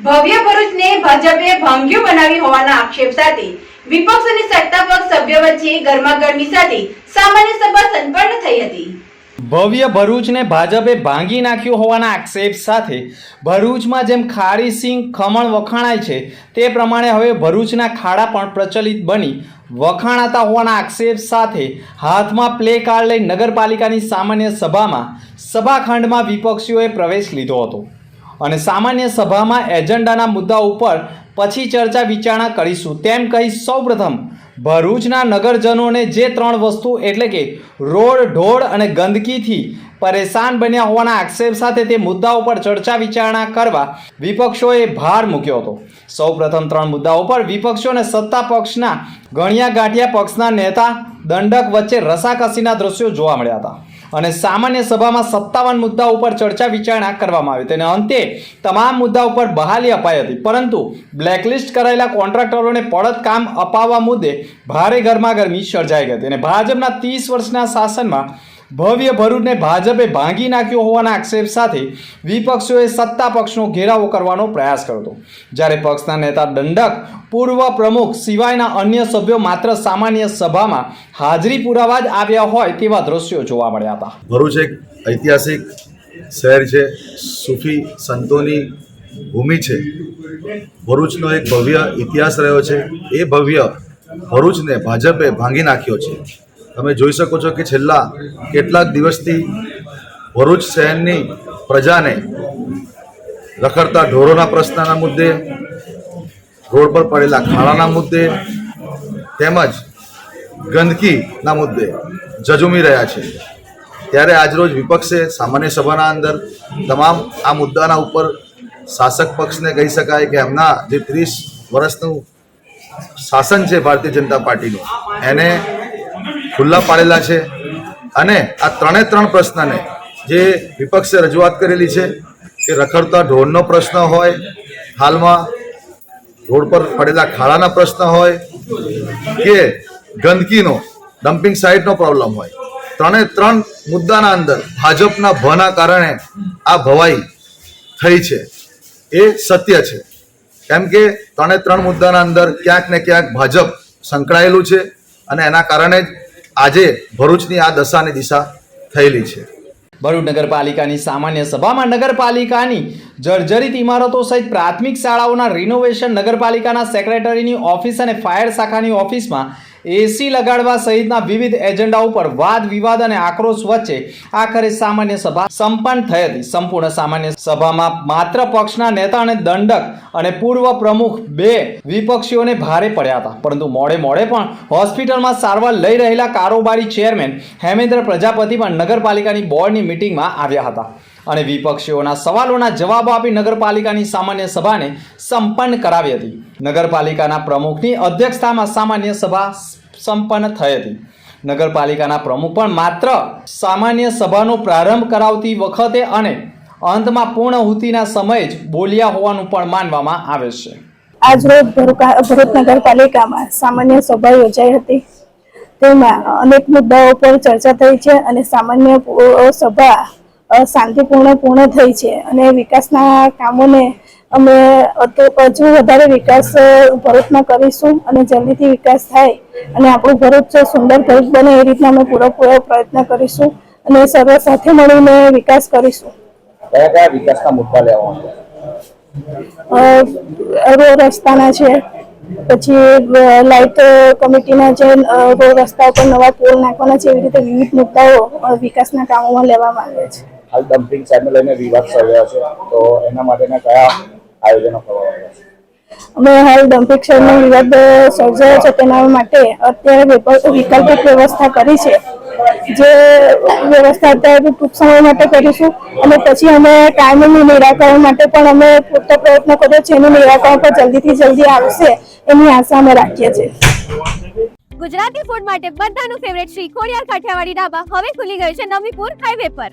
ભવ્ય ભરૂચને ભાજપે ભાંગ્યું બનાવી હોવાના આક્ષેપ સાથે વિપક્ષ અને સત્તાપક્ષ સભ્ય વચ્ચે ગરમાગરમી સાથે સામાન્ય સભા સંપન્ન થઈ હતી. ભવ્ય ભરૂચને ભાજપે ભાંગી નાખ્યું હોવાના આક્ષેપ સાથે ભરૂચમાં જેમ ખારી સિંહ ખમણ વખાણાય છે, તે પ્રમાણે હવે ભરૂચના ખાડા પણ પ્રચલિત બની વખાણાતા હોવાના આક્ષેપ સાથે હાથમાં પ્લે કાર્ડ લઈ નગરપાલિકાની સામાન્ય સભામાં સભાખંડમાં વિપક્ષીઓએ પ્રવેશ લીધો હતો. અને સામાન્ય સભામાં એજન્ડાના મુદ્દા ઉપર પછી ચર્ચા વિચારણા કરીશું. તેમ કહી સૌપ્રથમ ભરૂચના નગરજનોને જે ત્રણ વસ્તુ એટલે કે રોડ, ઢોળ અને ગંદકીથી પરેશાન બન્યા હોવાના આક્ષેપ સાથે તે મુદ્દા ઉપર ચર્ચા વિચારણા કરવા વિપક્ષોએ ભાર મૂક્યો હતો. સૌપ્રથમ ત્રણ મુદ્દાઓ પર વિપક્ષો અને સત્તા પક્ષના ગણ્યા ગાંઠિયા પક્ષના નેતા દંડક વચ્ચે રસાકસીના દ્રશ્યો જોવા મળ્યા હતા. અને સામાન્ય સભામાં સત્તાવન મુદ્દા ઉપર ચર્ચા વિચારણા કરવામાં આવી તેને અંતે તમામ મુદ્દા ઉપર બહાલી અપાઈ હતી. પરંતુ બ્લેકલિસ્ટ કરાયેલા કોન્ટ્રાક્ટરોને પડત કામ અપાવવા મુદ્દે ભારે ગરમાગરમી સર્જાઈ ગઈ હતી અને ભાજપના ત્રીસ વર્ષના શાસનમાં ભવ્ય ભરૂચને ભાજપે ભાંગી નાખ્યો હોવાના આક્ષેપ સાથે વિપક્ષોએ સત્તા પક્ષનો ઘેરાવો કરવાનો પ્રયાસ કર્યો હતો. જ્યારે પક્ષના નેતા દંડક પૂર્વ પ્રમુખ સિવાયના અન્ય સભ્યો માત્ર સામાન્ય સભામાં હાજરી પુરાવા જ આવ્યા હોય તેવા દ્રશ્યો જોવા મળ્યા હતા. ભરૂચ એક ઐતિહાસિક શહેર છે. સૂફી સંતોની ભૂમિ છે. ભરૂચનો એક ભવ્ય ઇતિહાસ રહ્યો છે. એ ભવ્ય ભરૂચને ભાજપે ભાંગી નાખ્યો છે. તમે જોઈ શકો છો કે છેલ્લા કેટલાક દિવસથી ભરૂચ શહેરની પ્રજાને રખડતા ઢોરોના પ્રશ્નના મુદ્દે, રોડ પર પડેલા ખાડાના મુદ્દે તેમજ ગંદકીના મુદ્દે જજુમી રહ્યા છે. ત્યારે આજરોજ વિપક્ષે સામાન્ય સભાના અંદર તમામ આ મુદ્દાના ઉપર શાસક પક્ષને કહી શકાય કે એમના જે ત્રીસ વર્ષનું શાસન છે ભારતીય જનતા પાર્ટીનું, એને ખુલ્લા પાડેલા છે. અને આ ત્રણે ત્રણ પ્રશ્નને જે વિપક્ષે રજૂઆત કરેલી છે કે રખડતા ઢોરનો પ્રશ્ન હોય, હાલમાં રોડ પર પડેલા ખાડાના પ્રશ્ન હોય, કે ગંદકીનો ડમ્પિંગ સાઇટનો પ્રોબ્લેમ હોય. ત્રણે ત્રણ મુદ્દાના અંદર ભાજપના ભના કારણે આ ભવાઈ થઈ છે. એ સત્ય છે. કેમ કે ત્રણે ત્રણ મુદ્દાના અંદર ક્યાંક ને ક્યાંક ભાજપ સંકળાયેલું છે અને એના કારણે જ આજે ભરૂચની આ દશાની દિશા થયેલી છે. ભરૂચ નગરપાલિકાની સામાન્ય સભામાં નગરપાલિકાની જર્જરિત ઇમારતો સહિત પ્રાથમિક શાળાઓના રિનોવેશન નગરપાલિકાના સેક્રેટરીની ઓફિસ અને ફાયર શાખાની ઓફિસમાં એસી લગાડવા સહિતના વિવિધ એજન્ડા ઉપર વાદ, વિવાદ અને આક્રોશ વચ્ચે આખરે સામાન્ય સભા સંપન્ન થઈ હતી. સંપૂર્ણ સામાન્ય સભામાં માત્ર પક્ષના નેતા અને દંડક અને પૂર્વ પ્રમુખ બે વિપક્ષીઓને ભારે પડ્યા હતા. પરંતુ મોડે મોડે પણ હોસ્પિટલમાં સારવાર લઈ રહેલા કારોબારી ચેરમેન હેમેન્દ્ર પ્રજાપતિ પણ નગરપાલિકાની બોર્ડની મિટિંગમાં આવ્યા હતા. અને વિપક્ષીઓના સવાલોના જવાબો આપી નગરપાલિકાની સામાન્ય સભાને સંપન્ન કરાવી હતી. નગરપાલિકાના પ્રમુખની અધ્યક્ષતામાં સામાન્ય સભા સંપન્ન થઈ હતી. નગરપાલિકાના પ્રમુખ પણ માત્ર સામાન્ય સભાનો પ્રારંભ કરાવતી વખતે અને અંતમાં પૂર્ણહુતિના સમયે જ બોલ્યા હોવાનું પણ માનવામાં આવે છે. આજરોજ ભરૂચ નગરપાલિકામાં સામાન્ય સભા યોજાઈ હતી. તેમાં અનેક મુદ્દાઓ પર ચર્ચા થઈ છે અને સામાન્ય સભા શાંતિપૂર્ણ પૂર્ણ થઈ છે. અને વિકાસના કામોને અમે હજુ વધારે વિકાસ ભરૂચમાં કરીશું અને જલ્દીથી વિકાસ થાય અને આપણું ભરૂચ સુંદર ભરૂચ બને એ રીતના અમે પૂરેપૂરો પ્રયત્ન કરીશું અને સર્વ સાથે મળીને વિકાસ કરીશું. કયા કયા વિકાસના મુદ્દા લેવામાં રોડ રસ્તાના છે પછી લાઇટ કમિટીના જે રોડ રસ્તા ઉપર નવા પોલ નાખવાના છે એવી રીતે વિવિધ મુદ્દાઓ વિકાસના કામોમાં લેવામાં આવે છે. હાલ ડમ્પિંગ સાઇટને લઈને વિવાદ સર્જાયો છે. તો એના માટેના કયા આયોજનો કરવામાં આવ્યા છે? અમે હાલ ડમ્પિંગ શહેરનો વિવાદ સર્જાયો છે તેના માટે અત્યારે વૈકલ્પિક વ્યવસ્થા કરી છે. જે વ્યવસ્થા અત્યારે ટૂંક સમય માટે કરીશું. અને પછી અમે કાયમી નિરાકરણ માટે પણ અમે પૂરતો પ્રયત્ન કર્યો છે. એનું નિરાકરણ પણ જલ્દીથી જલ્દી આવશે એની આશા અમે રાખીએ છીએ. ગુજરાતી ફૂડ માટે બધાનું ફેવરેટ શ્રી ખોડિયાર કાઠિયાવાડી ઢાબા હવે ખુલી ગયું છે નવીપુર હાઈવે પર.